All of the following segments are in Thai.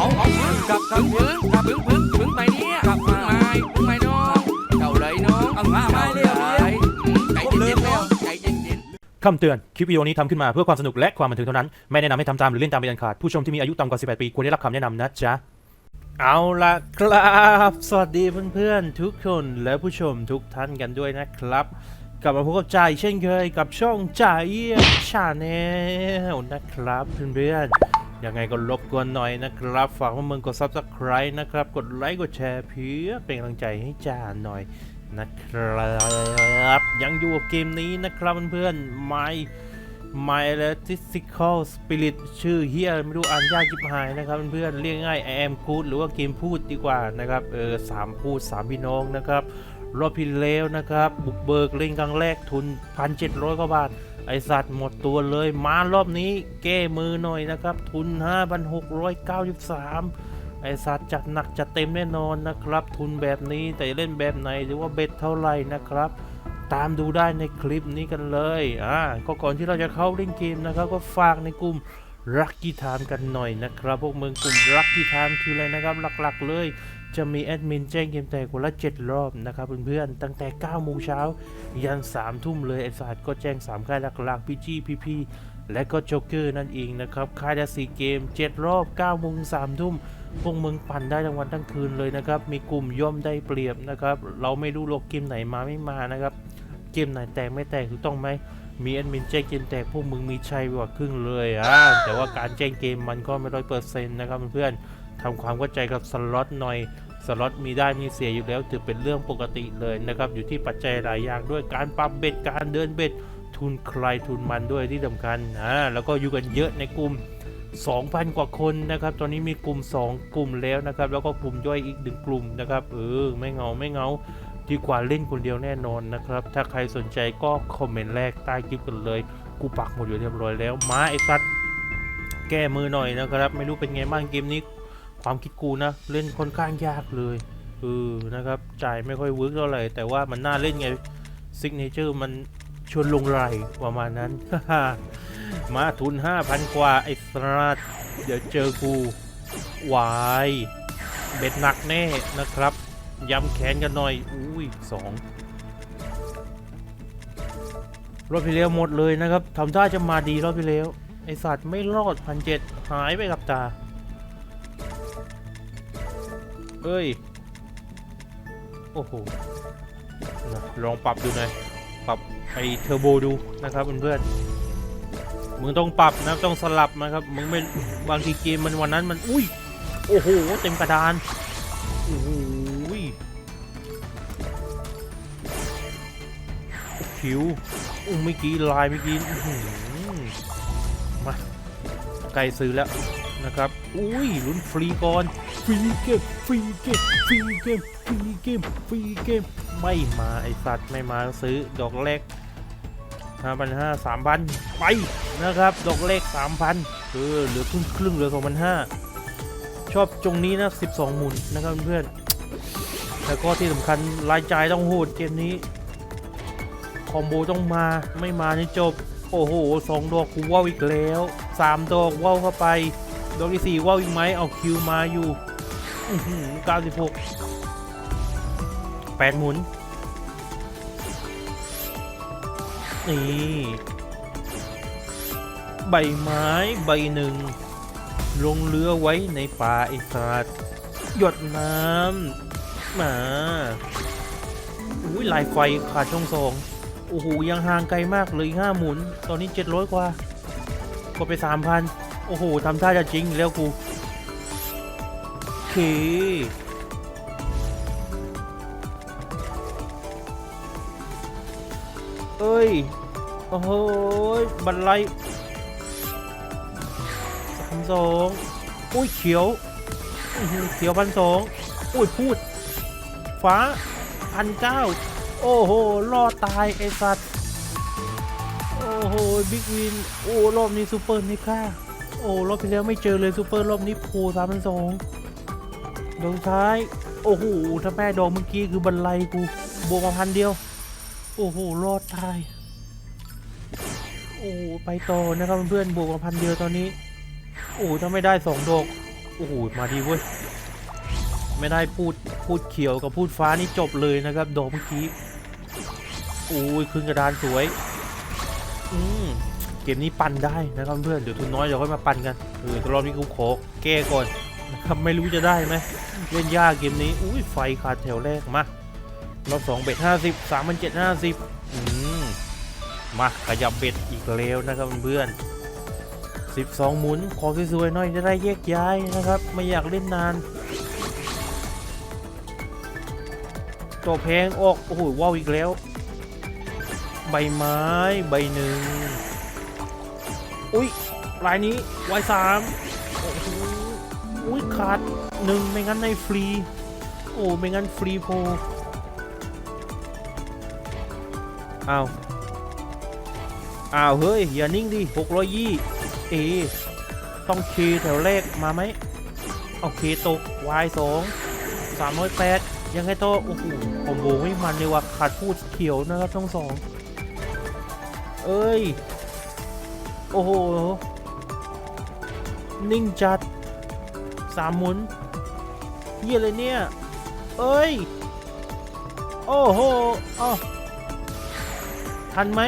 เอาเอาพึ่งกับกับพึ่งกับพึ่งพึ่งพึ่งไปเนี่ยกับพึ่งไม้พึ่งไม้น้องเจ้าเลยน้องเอามาไม้เร็วเลยใจเย็นๆแล้วใจเย็นๆคำเตือน คลิปวิดีโอนี้ทำขึ้นมาเพื่อความสนุกและความบันเทิงเท่านั้น ไม่แนะนำให้ทำตามหรือเล่นตามเป็นอันขาด ผู้ชมที่มีอายุต่ำกว่า 18 ปีควรได้รับคำแนะนำนะจ๊ะ เอาละครับ สวัสดีเพื่อนๆทุกคนและผู้ชมทุกท่านกันด้วยนะครับกลับมาพบกับจ่ายเช่นเคยกับช่องจ่ายชาแนลนะครับเพื่อนๆ ยังไงก็รบกวนหน่อยนะครับ ฝากพวกมึงกด subscribe นะครับ กดไลค์ กดแชร์เพื่อเป็นกำลังใจให้จ่าหน่อยนะครับ ยังอยู่กับเกมนี้นะครับเพื่อนๆ My My Electrical Spirit ชื่อเฮียไม่รู้อ่านยากจิบหายนะครับเพื่อนๆ เรียกง่าย I am good หรือว่าเกมพูดดีกว่านะครับ เออสามพูดสามพี่น้องนะครับ รอบที่แล้วนะครับ บุกเบิกเล่นครั้งแรกทุน 1,700 กว่าบาท ไอสัตว์หมดตัวเลยมารอบนี้แก้มือหน่อยนะครับ ทุน 5,693 ไอสัตว์จัดหนักจัดเต็มแน่นอนนะครับ ทุนแบบนี้แต่เล่นแบบไหนหรือว่าเบ็ดเท่าไหร่นะครับตามดูได้ในคลิปนี้กันเลย อ่า ก็ก่อนที่เราจะเข้าเล่นเกมนะครับ ก็ฝากในกลุ่มรักกี้ไทม์กันหน่อยนะครับ พวกเมืองกลุ่มรักกี้ไทม์คืออะไรนะครับ หลักๆเลย จะมีแอดมินแจ้งเกมแตกคนละ7รอบนะครับเพื่อนๆ ตั้งแต่9โมงเช้ายัน3ทุ่มเลยไอ้ศาสตร์ก็แจ้ง3ค่ายหลักๆพีจีพีพีและก็โจ๊กเกอร์นั่นเองนะครับค่ายละสีเกม 7 รอบ9โมง3ทุ่มพวกมึงปั่นได้ทั้งวันทั้งคืนเลยนะครับ มีกลุ่มย่อมได้เปรียบนะครับ เราไม่รู้หรอกเกมไหนมาไม่มานะครับ เกมไหนแตกไม่แตกถูกต้องไหมมีแอดมินแจ้งเกมแตกพวกมึงมีชัยกว่าครึ่งเลยอะแต่ว่าการแจ้งเกมมันก็ไม่ร้อยเปอร์เซ็นต์นะครับเพื่อนๆ ทำความเข้าใจกับสล็อตหน่อยสล็อตมีได้มีเสียอยู่แล้วถือเป็นเรื่องปกติเลยนะครับ อยู่ที่ปัจจัยหลายอย่างด้วยการปรับเบ็ดการเดินเบ็ดทุนใครทุนมันด้วยที่สำคัญอ่าแล้วก็อยู่กันเยอะในกลุ่ม 2,000 กว่าคนนะครับ ตอนนี้มีกลุ่ม 2 กลุ่มแล้วนะครับ แล้วก็กลุ่มย่อยอีกหนึ่งกลุ่มนะครับเออไม่เงาไม่เงาดีกว่าเล่นคนเดียวแน่นอนนะครับ ถ้าใครสนใจก็คอมเมนต์แรกใต้คลิปกันเลย กูปักหมดอยู่เรียบร้อยแล้ว มาไอ้สัตว์แก้มือหน่อยนะครับ ไม่รู้เป็นไงบ้างเกมนี้ ความคิดกูนะ เล่นค่อนข้างยากเลยเออนะครับ จ่ายไม่ค่อยเวิร์กเท่าไหร่ แต่ว่ามันน่าเล่นไงซิกเนเจอร์มันชวนลงไหลประมาณนั้น มาทุน 5,000 กว่า ไอ้สัตว์เดี๋ยวเจอกูวายเบ็ดหนักแน่นะครับย้ำแขนกันหน่อย อุ้ยสองรอบที่แล้วหมดเลยนะครับทำท่าจะมาดีรอบที่แล้ว ไอสัตว์ไม่รอดพันเจ็ดหายไปกับตา เอ้ย โอ้โหลองปรับดูหน่อย ปรับไอเทอร์โบดูนะครับเพื่อนๆมึงต้องปรับนะต้องสลับนะครับ มึงไม่บางทีเกมมันวันนั้นมัน อุ้ย โอ้โห เต็มกระดานโอ้โหยผิวอุ้เมื่อกี้ลายเมื่อกี้มาใกล้ซื้อแล้ว นะครับ อุ้ยลุ้นฟรีก่อนฟรีเกมฟรีเกมฟรีเกมฟรีเกมฟรีเกมไม่มาไอสัตว์ไม่มาซื้อดอกแรกห้าพันห้าสามพันไปนะครับดอกเลขสามพันเออเหลือครึ่งครึ่งเหลือสองพันห้าชอบตรงนี้นะ12หมุนนะครับเพื่อนแล้วก็ที่สำคัญรายจ่ายต้องโหดเกมนี้คอมโบต้องมาไม่มานี่จบ โอ้โหสองดอกกูว่าวอีกแล้วสามดอกว่าวเข้าไป ดอกที่สี่ว่าวอีกไหมเอาคิวมาอยู่96แปดหมุน นี่ ใบไม้ใบหนึ่ง ลงเรือไว้ในป่าไอ้สัตว์หยดน้ำมาอุ้ยลายไฟขาดช่องสองโอ้โห ยังห่างไกลมากเลยห้าหมุน ตอนนี้700กว่า กดไป3,000 โอ้โหทำท่าจะจริงแล้วกูโอเคเอ้ย โอ้โหบันไลพันสองอุ้ยเขียวอื้อหือเขียวพันสองอุ้ยพูด ฟ้าพันเก้าโอ้โหรอดตายไอสัตว์ โอ้โห บิ๊กวิน โอ้รอบนี้ซูเปอร์นี่ค่ะ โอ้รอบที่แล้วไม่เจอเลยซูเปอร์รอบนี้โผล่สามพันสองดอกท้าย โอ้โหถ้าแม่ดอกเมื่อกี้คือบันไลกูบวกมาพันเดียว โอ้โหรอดตาย โอ้ไปต่อนะครับเพื่อนบวกมาพันเดียวตอนนี้ โอ้ถ้าไม่ได้สองดอกโอ้โหมาดีเว้ยไม่ได้พูดพูดเขียวกับพูดฟ้านี่จบเลยนะครับดอกเมื่อกี้โอ้ยขึ้นกระดานสวย เกมนี้ปั่นได้นะครับเพื่อนเดี๋ยวทุนน้อยเดี๋ยวค่อยมาปั่นกันเออรอบนี้กูขอแก้ก่อนนะครับไม่รู้จะได้ไหมเล่นยากเกมนี้อุ้ยไฟขาดแถวแรกมารอบสองเบ็ดห้าสิบสามพันเจ็ดห้าสิบอืมมาขยับเบ็ดอีกแล้วนะครับเพื่อนสิบสองหมุนขอสวยๆหน่อยจะได้แยกย้ายนะครับ ไม่อยากเล่นนานตัวแพงออกโอ้โหว้าวอีกแล้ว ใบไม้ใบหนึ่ง อุ้ยลายนี้วายสามโอ้โหอุ้ยขาดหนึ่งไม่งั้นในฟรี โอ้ไม่งั้นฟรีโพอ้าวอ้าวเฮ้ย อย่านิ่งดิหกร้อยยี่เอต้องเคแถวแรกมาไหมโอเคตกวายสองสามร้อยแปดยังไงต่อโอ้โหคอมโบไม่มันเลยว่ะขาดพูดเขียวนะครับทั้งสอง เอ้ย โอ้โห นิ่งจัดสามหมุนเยี่ยเลยเนี่ย เอ้ย โอ้โหเอ้าทันไหม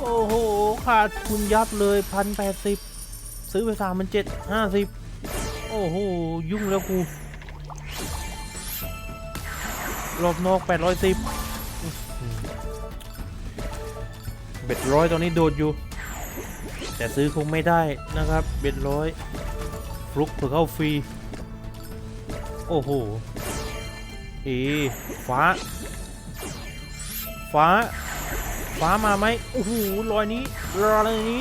โอ้โห ขาดทุนยับเลยพันแปดสิบซื้อไปสามมันเจ็ดห้าสิบโอ้โห ยุ่งแล้วกูรอบนอกแปดร้อยสิบ เบ็ดร้อยตอนนี้โดดอยู่ แต่ซื้อคงไม่ได้นะครับ เบ็ดร้อยฟลุกเผื่อเข้าฟรี โอ้โหเอฟ้า ฟ้า ฟ้ามาไหมโอ้โหรอยนี้รอยนี้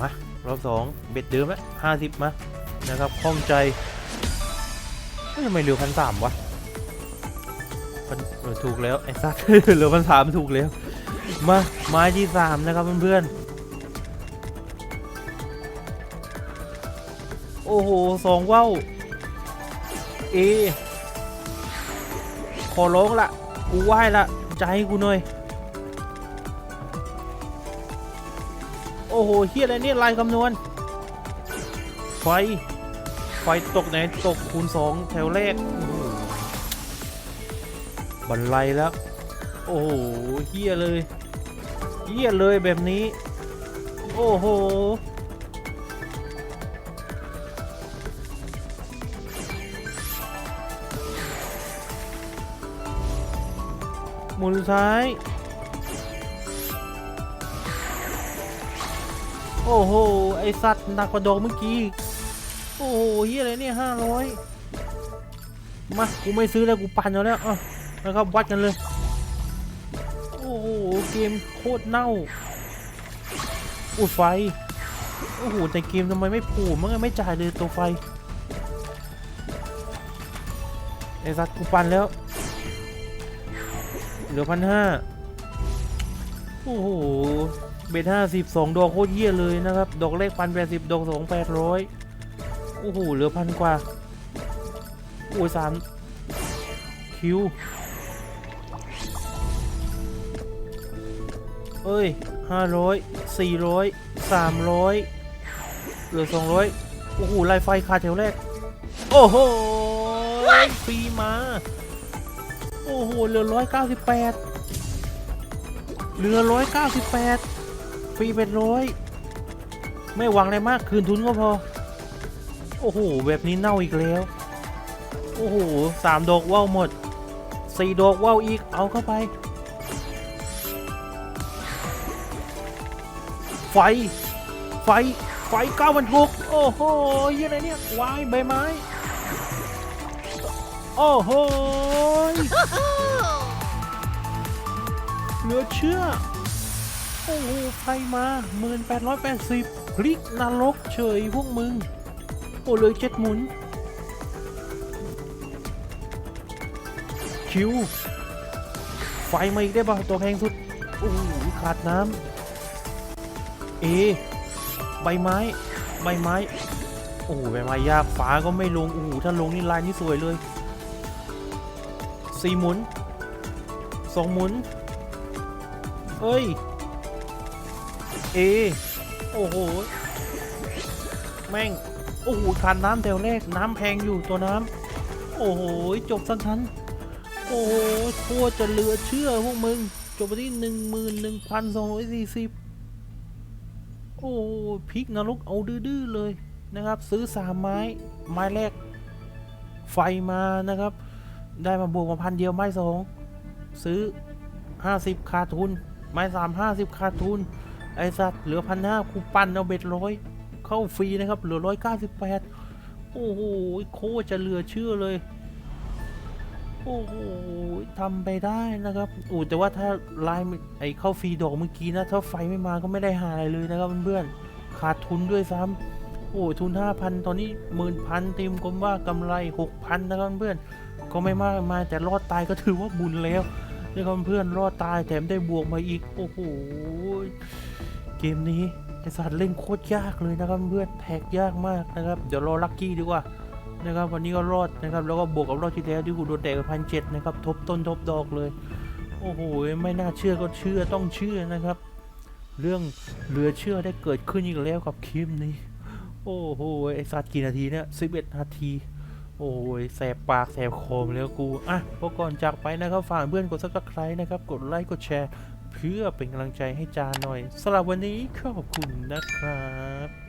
มารอบสองเบ็ดเดิมแล้วห้าสิบมานะครับคล่องใจเฮ้ยทำไมเร็วพันสามวะ ถูกแล้วไอ้สัตว์เหลือพันสามถูกแล้ว มาไม้ที่สามนะครับเพื่อนๆ โอ้โหสองว่าวเอขอร้องละกูไหว้ละใจให้กูหน่อย โอ้โหเฮียอะไรเนี่ยลายคำนวณ ไฟ ไฟตกไหนตกคูณสองแถวแรกโอ้โห บันไลแล้ว โอ้โหเฮียเลยเฮียเลยแบบนี้ โอ้โหหมุนซ้าย โอ้โห ไอสัตว์หนักกว่าดอกเมื่อกี้ โอ้โหเฮียอะไรเนี่ยห้าร้อยมา กูไม่ซื้อแล้ว กูปั่นเอาแล้วอะ นะครับวัดกันเลย โอ้โหเกมโคตรเน่าอุดไฟ โอ้โหแต่เกมทำไมไม่ผูกมันก็ไม่จ่ายเลยตัวไฟไอ้สัตว์กูปันแล้ว เหลือพันห้าโอ้โห เบทห้าสิบสองดอกโคตรเยี่ยเลยนะครับ ดอกเลขพันแปดสิบดอกสองแปดร้อยโอ้โห เหลือพันกว่า โอ้ยสามคิว เอ้ยห้าร้อยสี่ร้อยสามร้อยเหลือสองร้อยโอ้โหไล่ไฟขาดแถวแรก โอ้โหฟรีมา โอ้โห เหลือร้อยเก้าสิบแปดเหลือร้อยเก้าสิบแปดฟรีเป็นร้อยไม่หวังอะไรมากคืนทุนก็พอ โอ้โหแบบนี้เน่าอีกแล้ว โอ้โหสามดอกว่าวหมดสี่ดอกว่าวอีกเอาเข้าไป ไฟ ไฟ ไฟก้าพันหกโอ้โหยังไงเนี่ยวายใบไม้ โอ้โห เหลือเชื่อ โอ้โห ไฟมาหมื่นแปดร้อยแปดสิบพลิกนรกเฉยพวกมึง โอ้เลยเจ็ดหมุน คิว ไฟมาอีกได้ป่ะตัวแพงสุด โอ้โหขาดน้ำ เอ ใบไม้ ใบไม้ โอ้ใบไม้ยากฟ้าก็ไม่ลง โอ้โห ถ้าลงนี่ลายนี่สวยเลยสี่หมุนสองหมุน เอ้ย เอ โอ้โห แม่ง โอ้โหขาดน้ำแถวแรก น้ำแพงอยู่ตัวน้ำ โอ้โห จบสั้นๆ โอ้โหโคตรจะเหลือเชื่อพวกมึง จบไปที่หนึ่งหมื่นหนึ่งพันสองร้อยสี่สิบ โอ้โหพลิกนรกเอาดื้อเลยนะครับ ซื้อสามไม้ไม้แรก ไฟมานะครับ ได้มาบวกมาพันเดียวไม้สองซื้อห้าสิบขาดทุน ไม้สามห้าสิบขาดทุน ไอสัตว์เหลือพันห้าคูปันเอาเบ็ดร้อยเข้าฟรีนะครับ เหลือร้อยเก้าสิบแปดโอ้โหโคจะเหลือเชื่อเลย โอ้โหทำไปได้นะครับโอ้แต่ว่าถ้าไลน์ไม่ไอเข้าฟรีดอกเมื่อกี้นะ ถ้าไฟไม่มาก็ไม่ได้หาอะไรเลยนะครับเพื่อนๆ ขาดทุนด้วยซ้ำโอ้ทุนห้าพันตอนนี้หมื่นพันตีมกลมว่ากำไรหกพันนะครับเพื่อนก็ไม่มากมาแต่รอดตายก็ถือว่าบุญแล้วนะครับเพื่อนรอดตายแถมได้บวกมาอีก โอ้โห เกมนี้ไอสัตว์เล่นโคตรยากเลยนะครับเพื่อนแท็กยากมากนะครับ เดี๋ยวรอลัคกี้ดีกว่า นะครับ วันนี้ก็รอดนะครับ แล้วก็บวกกับรอบที่แล้วที่กูโดนแดกพันเจ็ดนะครับ ทบต้นทบดอกเลย โอ้โห ไม่น่าเชื่อก็เชื่อต้องเชื่อนะครับ เรื่องเหลือเชื่อได้เกิดขึ้นอีกแล้วกับคลิปนี้ โอ้โห ไอสัตว์กี่นาทีเนี่ยสิบเอ็ดนาทีโอ้ยแสบปากแสบคอมแล้วกู อะพอก่อนจากไปนะครับฝากเพื่อนกดซับสไครต์นะครับ กดไลค์กดแชร์ เพื่อเป็นกำลังใจให้จาหน่อยสำหรับวันนี้ขอบคุณนะครับ